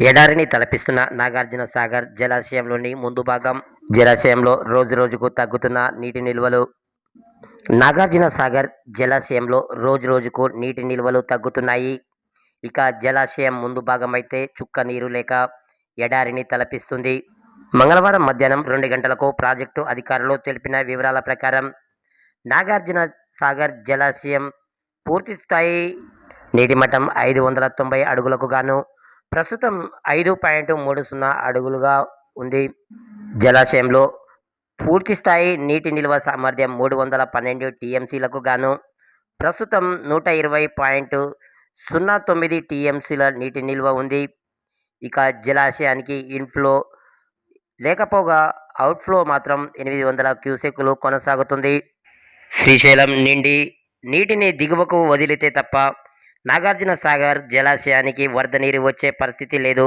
ఎడారిని తలపిస్తున్న నాగార్జున సాగర్ జలాశయంలోని ముందు భాగం జలాశయంలో రోజు రోజుకు తగ్గుతున్న నీటి నిల్వలు. నాగార్జున సాగర్ జలాశయంలో రోజు రోజుకు నీటి నిల్వలు తగ్గుతున్నాయి. ఇక జలాశయం ముందు భాగం అయితే చుక్క నీరు లేక ఎడారిని తలపిస్తుంది. మంగళవారం మధ్యాహ్నం రెండు గంటలకు ప్రాజెక్టు అధికారులు తెలిపిన వివరాల ప్రకారం నాగార్జున సాగర్ జలాశయం పూర్తి స్థాయి నీటి మట్టం ఐదు వందల తొంభై అడుగులకు గాను ప్రస్తుతం ఐదు పాయింట్ మూడు సున్నా అడుగులుగా ఉంది. జలాశయంలో పూర్తి స్థాయి నీటి నిల్వ సామర్థ్యం మూడు వందల పన్నెండు టీఎంసీలకు గాను ప్రస్తుతం నూట ఇరవై పాయింట్ సున్నా తొమ్మిది టీఎంసీల నీటి నిల్వ ఉంది. ఇక జలాశయానికి ఇన్ఫ్లో లేకపోగా అవుట్ఫ్లో మాత్రం ఎనిమిది వందల క్యూసెక్లు కొనసాగుతుంది. శ్రీశైలం నిండి నీటిని దిగువకు వదిలితే తప్ప నాగార్జున సాగర్ జలాశయానికి వరద నీరు వచ్చే పరిస్థితి లేదు.